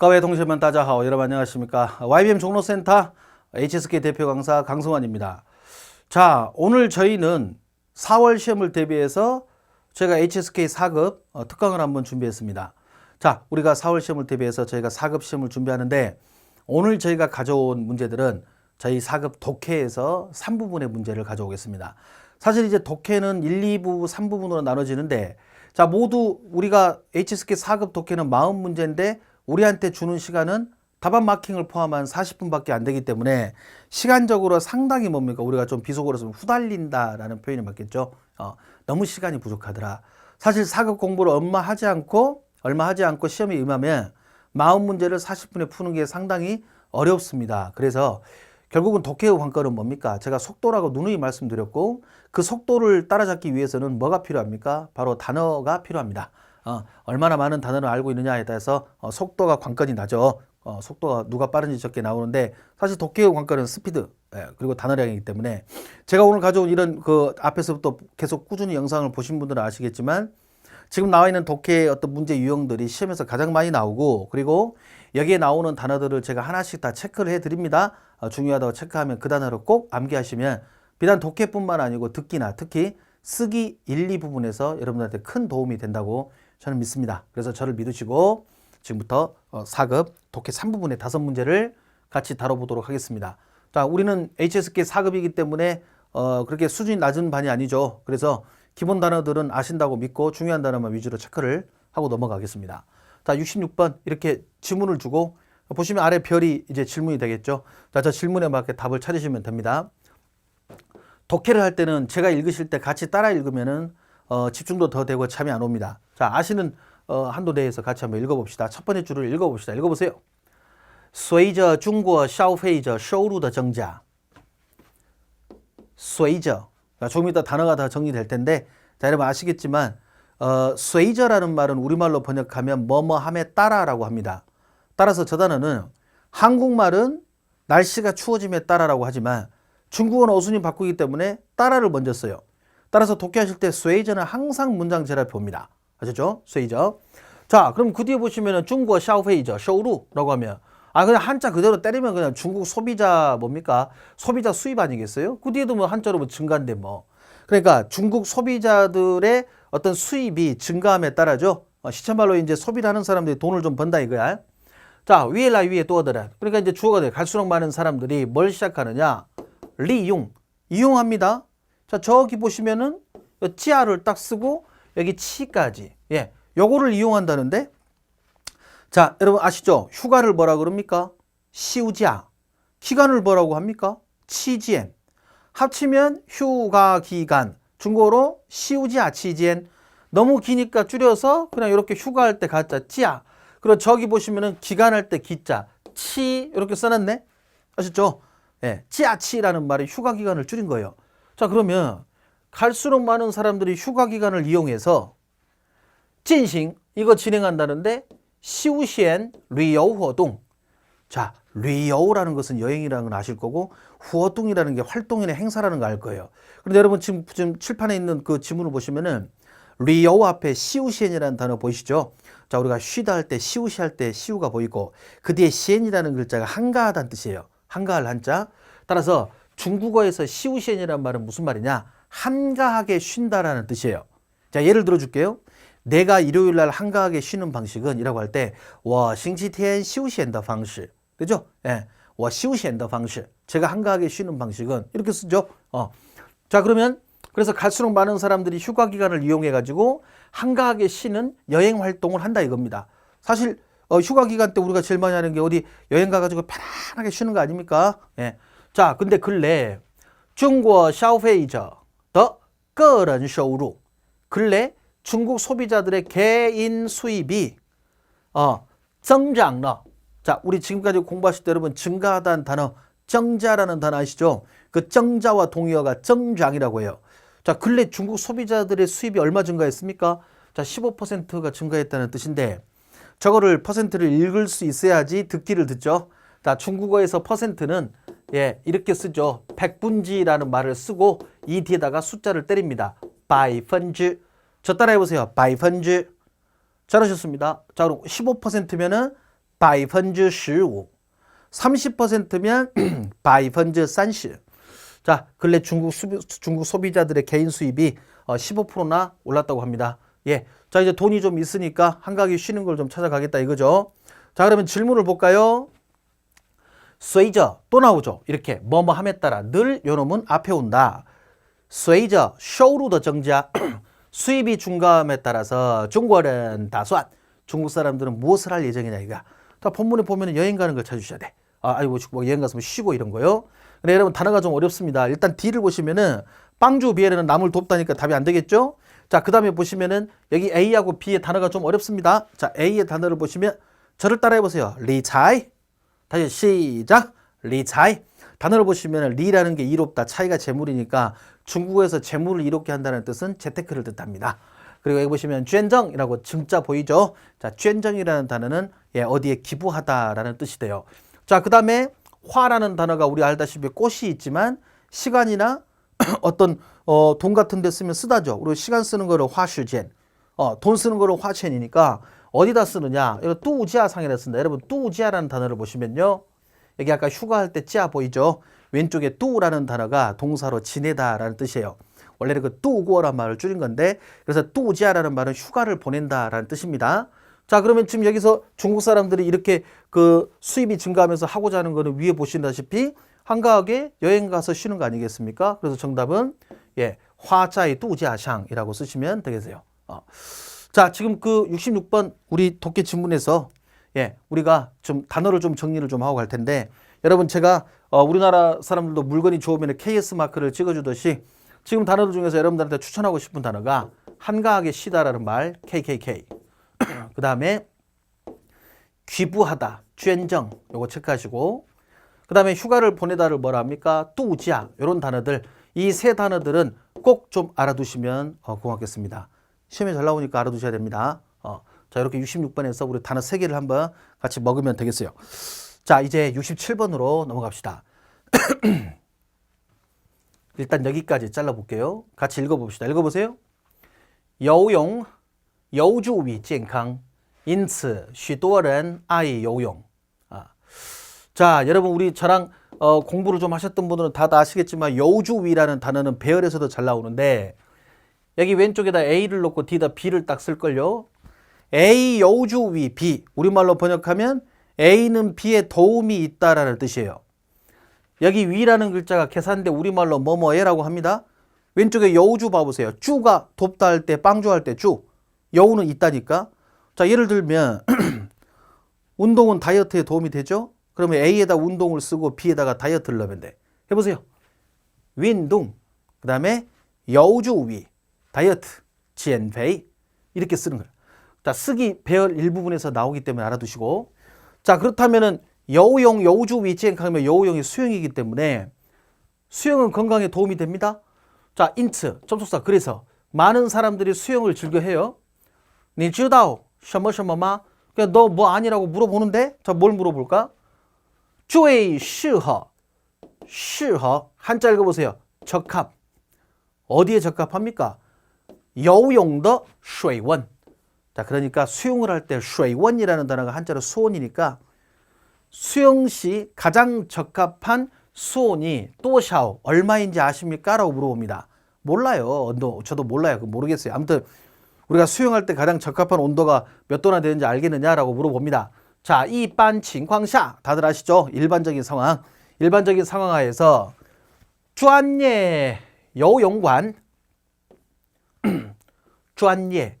各位 동시만 따자하오 여러분 안녕하십니까 YBM 종로센터 HSK 대표 강사 강승환입니다. 자 오늘 저희는 4월 시험을 대비해서 제가 HSK 4급 어, 특강을 한번 준비했습니다. 자 우리가 4월 시험을 대비해서 저희가 4급 시험을 준비하는데 오늘 저희가 가져온 문제들은 저희 4급 독해에서 3부분의 문제를 가져오겠습니다. 사실 이제 독해는 1, 2부, 3부분으로 나눠지는데 자 모두 우리가 HSK 4급 독해는 40문제인데 우리한테 주는 시간은 답안 마킹을 포함한 40분밖에 안 되기 때문에 시간적으로 상당히 뭡니까 우리가 좀 비속어로 쓰면 후달린다라는 표현이 맞겠죠. 어, 너무 시간이 부족하더라. 사실 4급 공부를 얼마 하지 않고 얼마 하지 않고 시험에 임하면 40문제를 40분에 푸는 게 상당히 어렵습니다. 그래서 결국은 독해의 관건은 뭡니까? 제가 속도라고 누누이 말씀드렸고 그 속도를 따라잡기 위해서는 뭐가 필요합니까? 바로 단어가 필요합니다. 어, 얼마나 많은 단어를 알고 있느냐에 따라서 어, 속도가 관건이 나죠. 어, 속도가 누가 빠른지 적게 나오는데 사실 독해의 관건은 스피드 예, 그리고 단어량이기 때문에 제가 오늘 가져온 이런 그 앞에서부터 계속 꾸준히 영상을 보신 분들은 아시겠지만 지금 나와 있는 독해의 어떤 문제 유형들이 시험에서 가장 많이 나오고 그리고 여기에 나오는 단어들을 제가 하나씩 다 체크를 해 드립니다. 어, 중요하다고 체크하면 그 단어를 꼭 암기하시면 비단 독해뿐만 아니고 듣기나 특히 쓰기 1, 2 부분에서 여러분들한테 큰 도움이 된다고 저는 믿습니다. 그래서 저를 믿으시고 지금부터 어, 4급 독해 3부분의 다섯 문제를 같이 다뤄보도록 하겠습니다. 자, 우리는 HSK 4급이기 때문에 어, 그렇게 수준이 낮은 반이 아니죠. 그래서 기본 단어들은 아신다고 믿고 중요한 단어만 위주로 체크를 하고 넘어가겠습니다. 자, 66번 이렇게 지문을 주고 보시면 아래 별이 이제 질문이 되겠죠. 자, 저 질문에 맞게 답을 찾으시면 됩니다. 독해를 할 때는 제가 읽으실 때 같이 따라 읽으면은 어, 집중도 더 되고 잠이 안 옵니다. 자, 아시는 어, 한도 내에서 같이 한번 읽어봅시다. 첫 번째 줄을 읽어봅시다. 읽어보세요. 随着中国消费者收入的增加，随着 조금 이따 단어가 다 정리될 텐데 자 여러분 아시겠지만 어, 随着라는 말은 우리말로 번역하면 뭐뭐함에 따라라고 합니다. 따라서 저 단어는 한국말은 날씨가 추워짐에 따라라고 하지만 중국어는 어순이 바꾸기 때문에 따라를 먼저 써요. 따라서 독해하실 때 쇠이저는 항상 문장 제를 봅니다. 아셨죠? 쇠이저. 자, 그럼 그 뒤에 보시면은 중국어 샤오페이저, 쇼루라고 하면 아 그냥 한자 그대로 때리면 그냥 중국 소비자 뭡니까? 소비자 수입 아니겠어요? 그 뒤에도 뭐 한자로 뭐 증가인데 뭐. 그러니까 중국 소비자들의 어떤 수입이 증가함에 따라죠. 어, 시체말로 이제 소비를 하는 사람들이 돈을 좀 번다 이거야. 자, 위에 라 위에 또 얻어라. 그러니까 이제 주어가 돼. 갈수록 많은 사람들이 뭘 시작하느냐? 리용. 이용합니다. 자, 저기 보시면은 찌아를 딱 쓰고 여기 치까지. 예. 요거를 이용한다는데 자, 여러분 아시죠? 휴가를 뭐라 그럽니까? 시우지아. 기간을 뭐라고 합니까? 치지엔. 합치면 휴가 기간. 중국어로 시우지아 치지엔. 너무 기니까 줄여서 그냥 이렇게 휴가할 때 가짜 찌아. 그리고 저기 보시면은 기간할 때 기자 치 이렇게 써놨네. 아셨죠? 예, 찌아치라는 말이 휴가 기간을 줄인 거예요. 자, 그러면 갈수록 많은 사람들이 휴가 기간을 이용해서 진행 이거 진행한다는데 시우시엔 리여우活动. 자, 리여우라는 것은 여행이라는 건 아실 거고 후어동이라는 게 활동이나 행사라는 거알 거예요. 그런데 여러분 지금, 지금 칠판에 있는 그 지문을 보시면은 리여우 앞에 시우시엔이라는 단어 보이시죠? 자, 우리가 쉬다 할 때 시우시 할 때 시우가 보이고 그 뒤에 시엔이라는 글자가 한가하다는 뜻이에요. 한가할 한자. 따라서 중국어에서 시우시엔이란 말은 무슨 말이냐? 한가하게 쉰다라는 뜻이에요. 자, 예를 들어 줄게요. 내가 일요일 날 한가하게 쉬는 방식은 이라고 할 때, 와, 싱치티엔 시우시엔더 방식. 그죠? 예. 와, 시우시엔다 방식. 제가 한가하게 쉬는 방식은 이렇게 쓰죠. 어. 자, 그러면 그래서 갈수록 많은 사람들이 휴가 기간을 이용해 가지고 한가하게 쉬는 여행 활동을 한다 이겁니다. 사실 어, 휴가 기간 때 우리가 제일 많이 하는 게 어디 여행 가가지고 편안하게 쉬는 거 아닙니까? 예. 자, 근데 근래 중국 消费者的个人收入 근래 중국 소비자들의 개인 수입이 어, 增长了. 자, 우리 지금까지 공부하실 때 여러분 증가하다는 단어 정자라는 단어 아시죠? 그 정자와 동의어가 정장이라고 해요. 자, 근래 중국 소비자들의 수입이 얼마 증가했습니까? 자, 15%가 증가했다는 뜻인데 저거를 퍼센트를 읽을 수 있어야지 듣기를 듣죠. 자, 중국어에서 퍼센트는 예, 이렇게 쓰죠. 백분지라는 말을 쓰고 이 뒤에다가 숫자를 때립니다. 바이펀즈. 저 따라해 보세요. 바이펀즈. 잘하셨습니다. 자, 그럼 15%면은 바이펀즈 15. 30%면 바이펀즈 30. 자, 근래 중국 수비, 중국 소비자들의 개인 수입이 어, 15%나 올랐다고 합니다. 예. 자, 이제 돈이 좀 있으니까 한가하게 쉬는 걸 좀 찾아가겠다 이거죠. 자, 그러면 질문을 볼까요? 随着또 나오죠. 이렇게 뭐뭐 함에 따라 늘 요놈은 앞에 온다. 随着收入的增加 수입이 증가함에 따라서 중국은 다수한 중국 사람들은 무엇을 할 예정이냐 이가. 자, 본문에 보면 여행 가는 걸 찾으셔야 돼. 아, 아이고 뭐 여행 가서 뭐 쉬고 이런 거요. 근데 여러분 단어가 좀 어렵습니다. 일단 D를 보시면은 빵주 비에는 남을 돕다니까 답이 안 되겠죠? 자, 그다음에 보시면은 여기 A하고 B의 단어가 좀 어렵습니다. 자, A의 단어를 보시면 저를 따라해 보세요. 리차이. 다시 시작. 리차이. 단어를 보시면 리라는 게 이롭다. 차이가 재물이니까 중국에서 재물을 이롭게 한다는 뜻은 재테크를 뜻합니다. 그리고 여기 보시면 쨘정이라고 증자 보이죠? 자, 쨘정이라는 단어는 예, 어디에 기부하다라는 뜻이 돼요. 자, 그 다음에 화라는 단어가 우리 알다시피 꽃이 있지만 시간이나 어떤 어, 돈 같은 데 쓰면 쓰다죠. 우리 시간 쓰는 거를 화시젠, 어, 돈 쓰는 거를 화첸이니까 어디다 쓰느냐? 이거 뚜우지아 상이라 쓴다. 여러분 뚜우지아라는 단어를 보시면요. 여기 아까 휴가할 때 찌아 보이죠? 왼쪽에 뚜라는 단어가 동사로 지내다라는 뜻이에요. 원래는 그 뚜우고어란 말을 줄인 건데 그래서 뚜우지아라는 말은 휴가를 보낸다라는 뜻입니다. 자 그러면 지금 여기서 중국 사람들이 이렇게 그 수입이 증가하면서 하고자 하는 거는 위에 보시다시피 한가하게 여행 가서 쉬는 거 아니겠습니까? 그래서 정답은 예 화자의 뚜지아샹이라고 쓰시면 되겠어요. 어. 자 지금 그 66번 우리 독해 지문에서 예 우리가 좀 단어를 좀 정리를 좀 하고 갈 텐데 여러분 제가 어, 우리나라 사람들도 물건이 좋으면 KS 마크를 찍어주듯이 지금 단어들 중에서 여러분들한테 추천하고 싶은 단어가 한가하게 쉬다라는 말 KKK 그 다음에 귀부하다, 쨘정 요거 체크하시고 그 다음에 휴가를 보내다를 뭐라 합니까? 뚜지야 이런 단어들 이 세 단어들은 꼭 좀 알아두시면 어, 고맙겠습니다. 시험에 잘 나오니까 알아두셔야 됩니다. 어, 자, 이렇게 66번에서 우리 단어 3개를 한번 같이 먹으면 되겠어요. 자, 이제 67번으로 넘어갑시다. 일단 여기까지 잘라볼게요. 같이 읽어봅시다. 읽어보세요. 여우용, 여우주위 健康, 인츠, 쉬도어는 아이 여우용. 아. 자, 여러분 우리 저랑 어, 공부를 좀 하셨던 분들은 다 아시겠지만 여우주위라는 단어는 배열에서도 잘 나오는데 여기 왼쪽에다 A를 놓고 뒤에다 B를 딱 쓸걸요. A 여우주 위 B 우리말로 번역하면 A는 B에 도움이 있다라는 뜻이에요. 여기 위라는 글자가 계산대 우리말로 뭐뭐해라고 합니다. 왼쪽에 여우주 봐보세요. 주가 돕다 할 때 빵주 할 때 주. 여우는 있다니까. 자, 예를 들면 운동은 다이어트에 도움이 되죠? 그러면 A에다 운동을 쓰고 B에다가 다이어트를 넣으면 돼. 해보세요. 운동, 그 다음에 여우주 위, 다이어트, 지앤베이 이렇게 쓰는 거예요. 자, 쓰기 배열 일부분에서 나오기 때문에 알아두시고 자, 그렇다면은 여우용, 여우주 위치행하면 여우용이 수용이기 때문에 수영은 건강에 도움이 됩니다. 자, 인츠, 접속사. 그래서 많은 사람들이 수영을 즐겨해요. 니쥬다오, 셔머셔머마. 너뭐 아니라고 물어보는데? 자, 뭘 물어볼까? 쪼에이 시허. 시허. 한자 읽어보세요. 적합. 어디에 적합합니까? 여우용더 쇠원. 자, 그러니까 수영을 할 때 쇠원이라는 단어가 한자로 수온이니까 수영 시 가장 적합한 수온이 또샤오 얼마인지 아십니까? 라고 물어봅니다. 몰라요. 온도 저도 몰라요. 모르겠어요. 아무튼 우리가 수영할 때 가장 적합한 온도가 몇 도나 되는지 알겠느냐라고 물어봅니다. 자, 이반 칭광샤 다들 아시죠? 일반적인 상황. 일반적인 상황하에서 주안예 여우용관 专业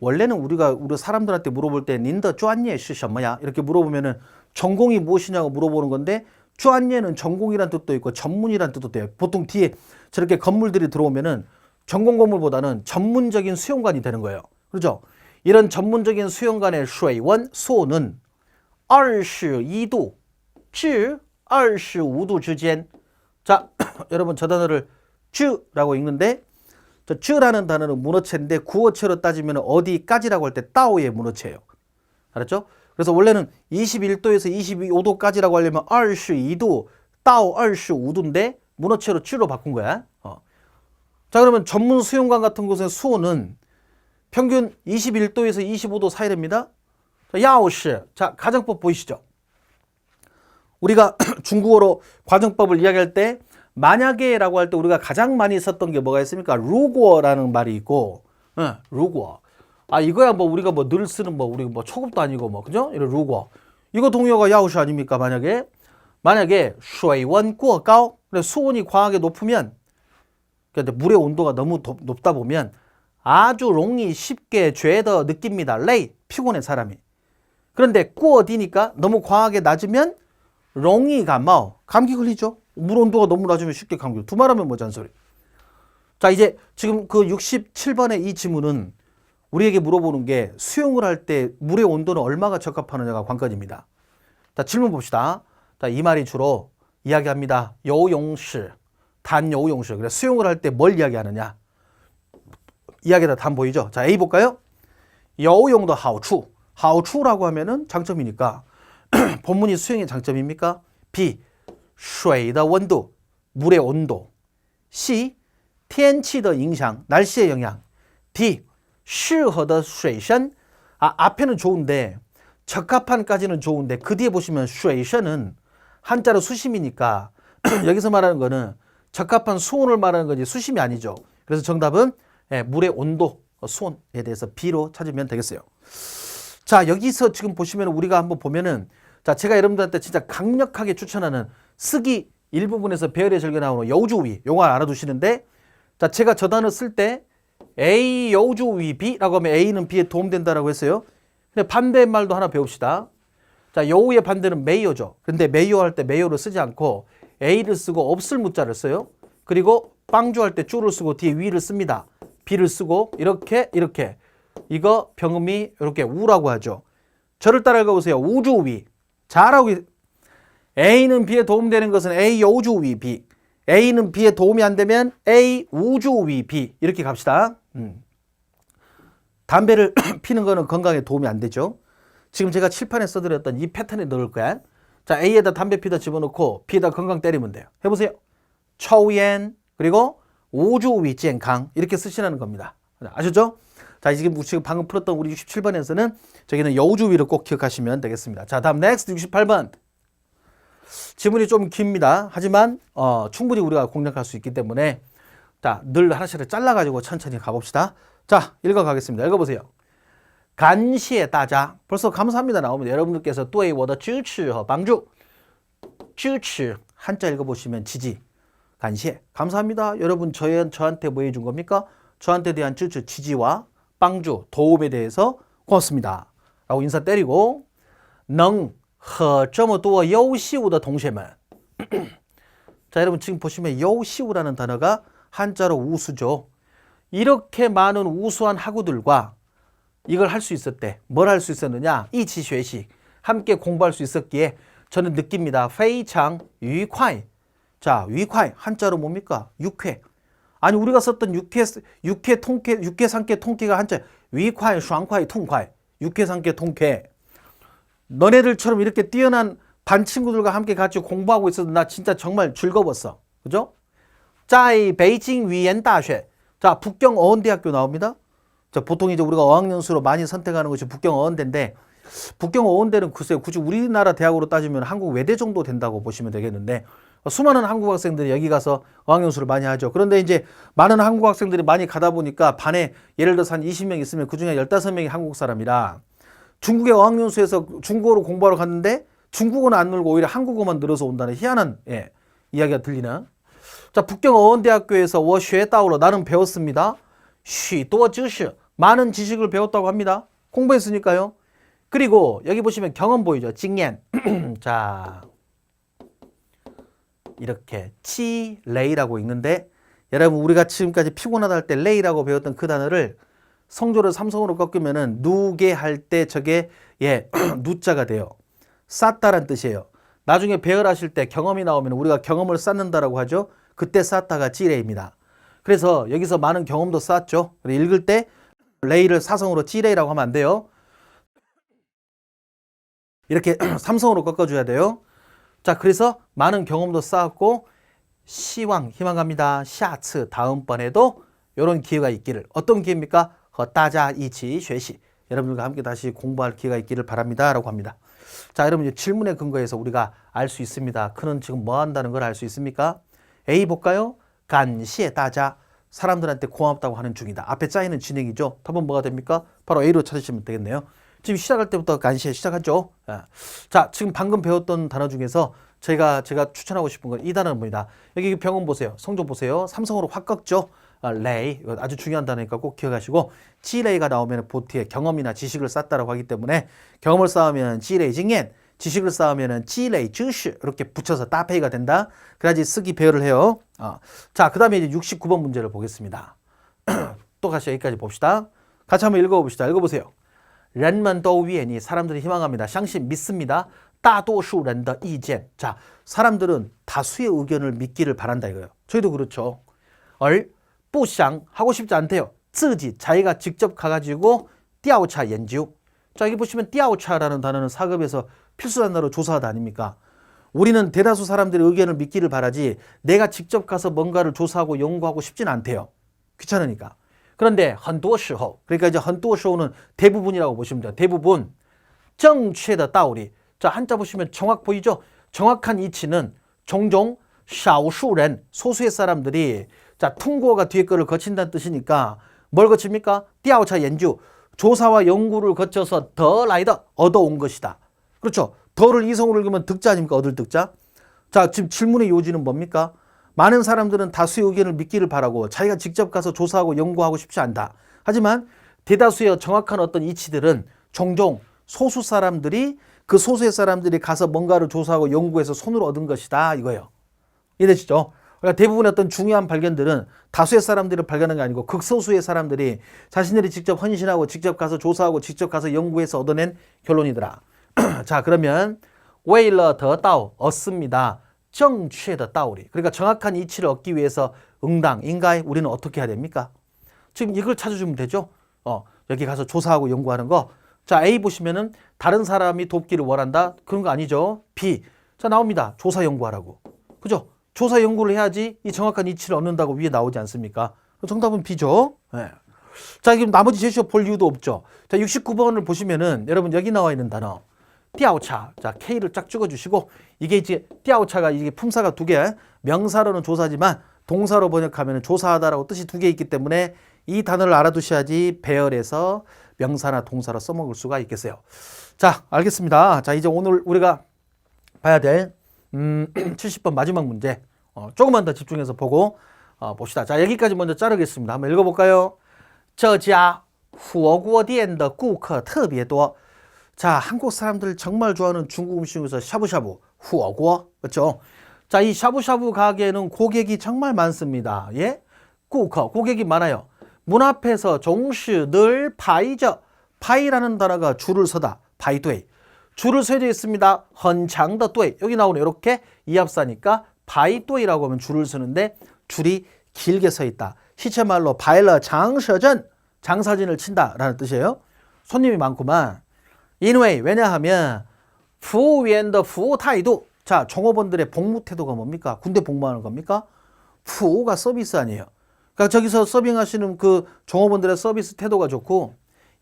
원래는 우리가 우리 사람들한테 물어볼 때 닌더 专业是什么야? 이렇게 물어보면은 전공이 무엇이냐고 물어보는 건데 专业는 전공이란 뜻도 있고 전문이란 뜻도 돼요. 보통 뒤에 저렇게 건물들이 들어오면은 전공 건물보다는 전문적인 수영관이 되는 거예요. 그렇죠? 이런 전문적인 수영관의 水温 수온은 22도 至 25도 之间. 자, 여러분 저 단어를 至라고 읽는데 저 至라는 단어는 문어체인데 구어체로 따지면 어디까지라고 할 때 따오의 문어체예요. 알았죠? 그래서 원래는 21도에서 25도까지라고 하려면 22도, 따오 25도인데 문어체로 7로 바꾼 거야. 어. 자 그러면 전문 수영관 같은 곳의 수온은 평균 21도에서 25도 사이 됩니다. 자, 야오시. 자, 가정법 보이시죠? 우리가 중국어로 과정법을 이야기할 때 만약에라고 할 때 우리가 가장 많이 썼던 게 뭐가 있습니까? 루고어라는 말이 있고, 예, 루고어. 아 이거야 뭐 우리가 뭐 늘 쓰는 뭐 우리 뭐 초급도 아니고 뭐 그죠? 이런 루고어. 이거 동요가 야우시 아닙니까? 만약에 만약에 수원꾸어가오 수온이 과하게 높으면 그러니까 물의 온도가 너무 도, 높다 보면 아주 롱이 쉽게 죄더 느낍니다. 레이 피곤해 사람이. 그런데 꾸어디니까 너무 과하게 낮으면 롱이 감마오 감기 걸리죠. 물 온도가 너무 낮으면 쉽게 감기. 두말하면 뭐 잔소리. 자, 이제 지금 그 67번의 이 지문은 우리에게 물어보는 게 수영을 할 때 물의 온도는 얼마가 적합하느냐가 관건입니다. 자, 질문 봅시다. 자, 이 말이 주로 이야기합니다. 여우용실, 단여우용실. 그래 수영을 할 때 뭘 이야기하느냐? 이야기다 단 보이죠? 자, A 볼까요? 여우용도 하우추. 하우추라고 하면은 장점이니까 본문이 수영의 장점입니까? B. 水的温度, 물의 온도. C. 天气的影响, 날씨의 영향. D. 适合的水深. 아, 앞에는 좋은데 적합한까지는 좋은데 그 뒤에 보시면 水深은 한자로 수심이니까 여기서 말하는 거는 적합한 수온을 말하는 거지 수심이 아니죠. 그래서 정답은 예, 물의 온도, 어, 수온에 대해서 B로 찾으면 되겠어요. 자, 여기서 지금 보시면 우리가 한번 보면은 자, 제가 여러분들한테 진짜 강력하게 추천하는 쓰기 일부분에서 배열의 절개 나오는 여우주위 용어 알아두시는데 자, 제가 저 단어 쓸때 A 여우주위 B라고 하면 A는 B에 도움된다라고 했어요. 근데 반대말도 하나 배웁시다. 자, 여우의 반대는 메이어죠. 근데 메이어 할 때 메이어를 쓰지 않고 A를 쓰고 없을 무자를 써요. 그리고 빵주 할 때 주를 쓰고 뒤에 위를 씁니다. B를 쓰고 이렇게 이렇게 이거 병음이 이렇게 우라고 하죠. 저를 따라 읽어보세요. 우주위. 있- A는 B에 도움되는 것은 A 여우주 위 B. A는 B에 도움이 안 되면 A 우주 위 B. 이렇게 갑시다. 음. 담배를 피는 거는 건강에 도움이 안 되죠. 지금 제가 칠판에 써드렸던 이 패턴에 넣을 거야. 자, A에다 담배 피다 집어넣고 B에다 건강 때리면 돼요. 해보세요. 초엔 그리고 우주위健康 이렇게 쓰시라는 겁니다. 아셨죠? 자, 지금 지금 방금 풀었던 우리 67번에서는 저기는 여우주 위를 꼭 기억하시면 되겠습니다. 자, 다음 넥스트 68번. 지문이 좀 깁니다. 하지만 어, 충분히 우리가 공략할 수 있기 때문에 자, 늘 하나씩 잘라가지고 천천히 가봅시다. 자, 읽어가겠습니다. 읽어보세요. 간시에 따자. 벌써 감사합니다. 나오면 여러분들께서 또의 워더 쭈츠허 어, 방주 쭈츠 한자 읽어보시면 지지 간시에 감사합니다. 여러분 저희, 저한테 뭐 해준 겁니까? 저한테 대한 쭈츠 지지와 방주 도움에 대해서 고맙습니다. 라고 인사 때리고 능 和这么多优秀的同学们 자, 여러분 지금 보시면 여우시우라는 단어가 한자로 우수죠. 이렇게 많은 우수한 학우들과 이걸 할 수 있었대. 뭘 할 수 있었느냐? 이치学习 함께 공부할 수 있었기에 저는 느낍니다. 非常愉快. 자, 愉快 한자로 뭡니까? 육회. 아니 우리가 썼던 육회 육회 통쾌 육회 상쾌 통쾌가 한자 愉快 爽快 통쾌. 육회 상쾌 통쾌. 너네들처럼 이렇게 뛰어난 반 친구들과 함께 같이 공부하고 있어도 나 진짜 정말 즐거웠어. 그죠? 자이 베이징 위엔 다쉐. 자, 북경 어원대학교 나옵니다. 자, 보통 이제 우리가 어학연수로 많이 선택하는 것이 북경 어원대인데 북경 어원대는 글쎄요. 굳이 우리나라 대학으로 따지면 한국 외대 정도 된다고 보시면 되겠는데 수많은 한국 학생들이 여기 가서 어학연수를 많이 하죠. 그런데 이제 많은 한국 학생들이 많이 가다 보니까 반에 예를 들어서 한 20명 있으면 그중에 15명이 한국 사람이라 중국의 어학연수에서 중국어로 공부하러 갔는데 중국어는 안 늘고 오히려 한국어만 늘어서 온다는 희한한 예, 이야기가 들리나? 자, 북경 어원대학교에서 워쉐 따오러 나는 배웠습니다. 쉬또어즈시 많은 지식을 배웠다고 합니다. 공부했으니까요. 그리고 여기 보시면 경험 보이죠? 징옌. 자. 이렇게 치 레이라고 있는데 여러분 우리가 지금까지 피곤하다 할 때 레이라고 배웠던 그 단어를 성조를 삼성으로 꺾으면은 누게 할 때 저게 예 누자가 돼요. 쌓다란 뜻이에요. 나중에 배열하실 때 경험이 나오면 우리가 경험을 쌓는다라고 하죠. 그때 쌓다가 찌레입니다. 그래서 여기서 많은 경험도 쌓았죠. 읽을 때 레이를 사성으로 찌레이라고 하면 안 돼요. 이렇게 삼성으로 꺾어줘야 돼요. 자, 그래서 많은 경험도 쌓았고 시왕 희망합니다. 샤츠 다음번에도 이런 기회가 있기를 어떤 기회입니까? 和大家一起学习 여러분들과 함께 다시 공부할 기회가 있기를 바랍니다라고 합니다. 자, 여러분 이제 질문에 근거해서 우리가 알 수 있습니다. 그는 지금 뭐 한다는 걸 알 수 있습니까? A 볼까요? 간시에 따자 사람들한테 고맙다고 하는 중이다. 앞에 짜이는 진행이죠. 답은 뭐가 됩니까? 바로 A로 찾으시면 되겠네요. 지금 시작할 때부터 간시에 시작하죠. 아, 자, 지금 방금 배웠던 단어 중에서 제가 제가 추천하고 싶은 건 이 단어는 뭐니다. 여기 병원 보세요. 성적 보세요. 삼성으로 확 꺾죠. 아, 레이 아주 중요한 단어니까 꼭 기억하시고 지레이가 나오면 보트에 경험이나 지식을 쌓다라고 하기 때문에 경험을 쌓으면 지레이 징엔 지식을 쌓으면 지레이 증시 이렇게 붙여서 따페이가 된다. 그래야지 쓰기 배열을 해요. 어. 자, 그 다음에 이제 69번 문제를 보겠습니다. 또 같이 여기까지 봅시다. 같이 한번 읽어봅시다. 읽어보세요. 렌만 더위엔이 사람들이 희망합니다. 상신 믿습니다. 따도수 렌더 이젠. 자, 사람들은 다수의 의견을 믿기를 바란다 이거예요. 저희도 그렇죠. 얼 부샹 하고 싶지 않대요. 쓰지 자기가 직접 가가지고 띠아오차 연지우. 자 여기 보시면 띠아오차라는 단어는 사급에서 필수 단어로 조사하다 아닙니까? 우리는 대다수 사람들의 의견을 믿기를 바라지 내가 직접 가서 뭔가를 조사하고 연구하고 싶진 않대요. 귀찮으니까. 그런데 헌도시호 그러니까 이제 헌도시호는 대부분이라고 보시면 돼요. 대부분 정취에다 따오리. 자 한자 보시면 정확 보이죠? 정확한 이치는 종종 샤오슈렌 소수의 사람들이 자, 통고가 뒤에 거를 거친다는 뜻이니까 뭘 거칩니까? 调查 연주 조사와 연구를 거쳐서 더 라이더 얻어온 것이다. 그렇죠? 더를 이성으로 읽으면 득자 아닙니까? 얻을 득자. 자, 지금 질문의 요지는 뭡니까? 많은 사람들은 다수의 의견을 믿기를 바라고 자기가 직접 가서 조사하고 연구하고 싶지 않다. 하지만 대다수의 정확한 어떤 이치들은 종종 소수 사람들이 그 소수의 사람들이 가서 뭔가를 조사하고 연구해서 손으로 얻은 것이다. 이거예요. 이해되시죠? 그러니까 대부분의 어떤 중요한 발견들은 다수의 사람들을 발견한 게 아니고 극소수의 사람들이 자신들이 직접 헌신하고 직접 가서 조사하고 직접 가서 연구해서 얻어낸 결론이더라. 자, 그러면 웨일러 더 따오 얻습니다. 정취의 더 따오리. 그러니까 정확한 이치를 얻기 위해서 응당, 인가에 우리는 어떻게 해야 됩니까? 지금 이걸 찾아주면 되죠. 어, 여기 가서 조사하고 연구하는 거. 자, A 보시면은 다른 사람이 돕기를 원한다. 그런 거 아니죠. B. 자, 나옵니다. 조사 연구하라고. 그죠? 조사 연구를 해야지 이 정확한 이치를 얻는다고 위에 나오지 않습니까? 정답은 B죠. 네. 자, 지금 나머지 제시어 볼 이유도 없죠. 자, 69번을 보시면은 여러분 여기 나와 있는 단어. 띠아오차. 자, K를 쫙 찍어 주시고 이게 이제 띠아오차가 이게 품사가 두 개. 명사로는 조사지만 동사로 번역하면 조사하다라고 뜻이 두 개 있기 때문에 이 단어를 알아두셔야지 배열해서 명사나 동사로 써먹을 수가 있겠어요. 자, 알겠습니다. 자, 이제 오늘 우리가 봐야 될 음, 70번 마지막 문제 어, 조금만 더 집중해서 보고 어, 봅시다. 자, 여기까지 먼저 자르겠습니다. 한번 읽어볼까요? 저자 후어구어디엔더 구커 특별多 자, 한국 사람들 정말 좋아하는 중국 음식에서 샤브샤브, 후어구어, 그렇죠? 자, 이 샤브샤브 가게는 고객이 정말 많습니다. 예? 구커, 고객이 많아요. 문 앞에서 종시 늘 파이저, 파이라는 단어가 줄을 서다, 파이도이. 줄을 서져 있습니다. 헌창더 또이. 여기 나오는 이렇게 이합사니까 바이 또이라고 하면 줄을 서는데 줄이 길게 서 있다. 시체 말로 바일러 장서전 장사진을 친다라는 뜻이에요. 손님이 많구만. 인웨이 왜냐하면 푸위엔더 푸 타이도 자 종업원들의 복무 태도가 뭡니까? 군대 복무하는 겁니까? 푸가 서비스 아니에요. 그러니까 저기서 서빙하시는 그 종업원들의 서비스 태도가 좋고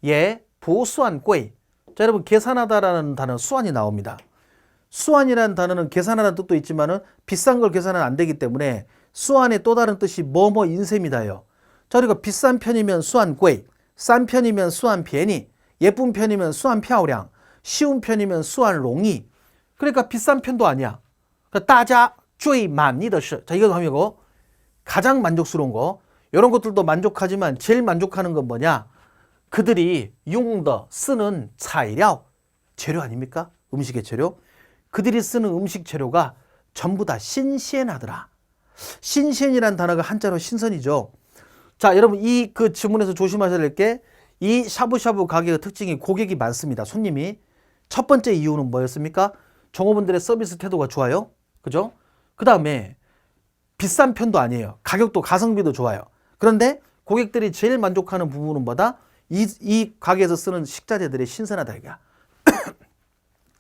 예 보수한 꼴 자, 여러분 계산하다라는 단어는 수완이 나옵니다. 수완이라는 단어는 계산하는 뜻도 있지만 비싼 걸 계산은 안 되기 때문에 수완의 또 다른 뜻이 뭐뭐 인셈이다요. 자, 우리가 비싼 편이면 수완 꾀이, 싼 편이면 수완 비엔이, 예쁜 편이면 수완 피아오량, 쉬운 편이면 수완 롱이. 그러니까 비싼 편도 아니야. 그러니까 따자 쪼이 만니더시. 자, 이거 하면 고 가장 만족스러운 거. 이런 것들도 만족하지만 제일 만족하는 건 뭐냐? 그들이 용더 쓰는 차이려 재료 아닙니까? 음식의 재료. 그들이 쓰는 음식 재료가 전부 다 신신하더라. 신신이란 단어가 한자로 신선이죠. 자, 여러분 이 그 질문에서 조심하셔야 될 게 이 샤브샤브 가게의 특징이 고객이 많습니다. 손님이. 첫 번째 이유는 뭐였습니까? 종업원들의 서비스 태도가 좋아요. 그죠? 그 다음에 비싼 편도 아니에요. 가격도 가성비도 좋아요. 그런데 고객들이 제일 만족하는 부분은 뭐다? 이, 이 가게에서 쓰는 식자재들이 신선하다 이거야.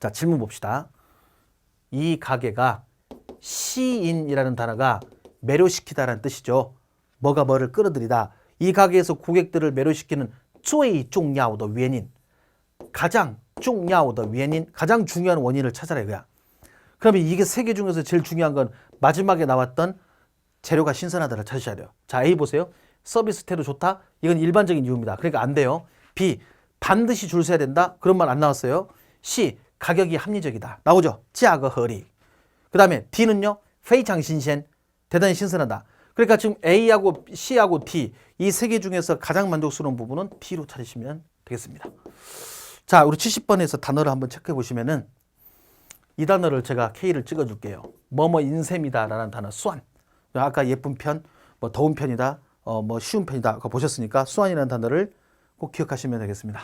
자, 질문 봅시다. 이 가게가 시인이라는 단어가 매료시키다라는 뜻이죠. 뭐가 뭐를 끌어들이다. 이 가게에서 고객들을 매료시키는 最重要的原因 가장 중요한 원인, 가장 중요한 원인을 찾아라 이거야. 그러면 이게 세 개 중에서 제일 중요한 건 마지막에 나왔던 재료가 신선하다를 찾으셔야 돼요. 자, A 보세요. 서비스 태도 좋다? 이건 일반적인 이유입니다. 그러니까 안 돼요. B, 반드시 줄 서야 된다? 그런 말 안 나왔어요. C, 가격이 합리적이다. 나오죠? 지아거 허리. 그 다음에 D는요, 페이창 신鮮. 대단히 신선하다. 그러니까 지금 A하고 C하고 D 이 세 개 중에서 가장 만족스러운 부분은 D로 찾으시면 되겠습니다. 자, 우리 70번에서 단어를 한번 체크해 보시면은 이 단어를 제가 K를 찍어 줄게요. 뭐뭐 인셈이다 라는 단어 수완. 아까 예쁜 편, 뭐 더운 편이다, 어, 뭐 쉬운 편이다. 아까 보셨으니까 수완이라는 단어를 꼭 기억하시면 되겠습니다.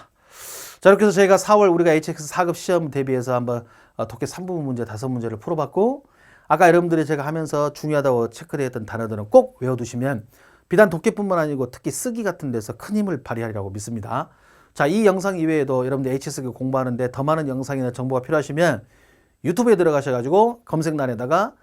자, 이렇게 해서 저희가 4월 우리가 HX 4급 시험 대비해서 한번 어, 독해 3부분 문제 다섯 문제를 풀어봤고 아까 여러분들이 제가 하면서 중요하다고 체크되었던 단어들은 꼭 외워두시면 비단 독해뿐만 아니고 특히 쓰기 같은 데서 큰 힘을 발휘하리라고 믿습니다. 자, 이 영상 이외에도 여러분들 HSK 공부하는데 더 많은 영상이나 정보가 필요하시면 유튜브에 들어가셔가지고 검색란에다가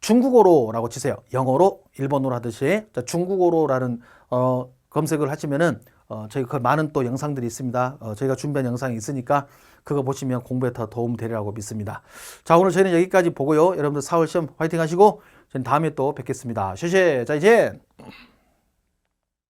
중국어로라고 치세요. 영어로, 일본어로 하듯이 자, 중국어로라는 어, 검색을 하시면은 어, 저희가 그 많은 또 영상들이 있습니다. 어, 저희가 준비한 영상이 있으니까 그거 보시면 공부에 더 도움 되리라고 믿습니다. 자, 오늘 저희는 여기까지 보고요. 여러분들 4월 시험 화이팅 하시고 저는 다음에 또 뵙겠습니다. 쉐쉐, 자, 이제.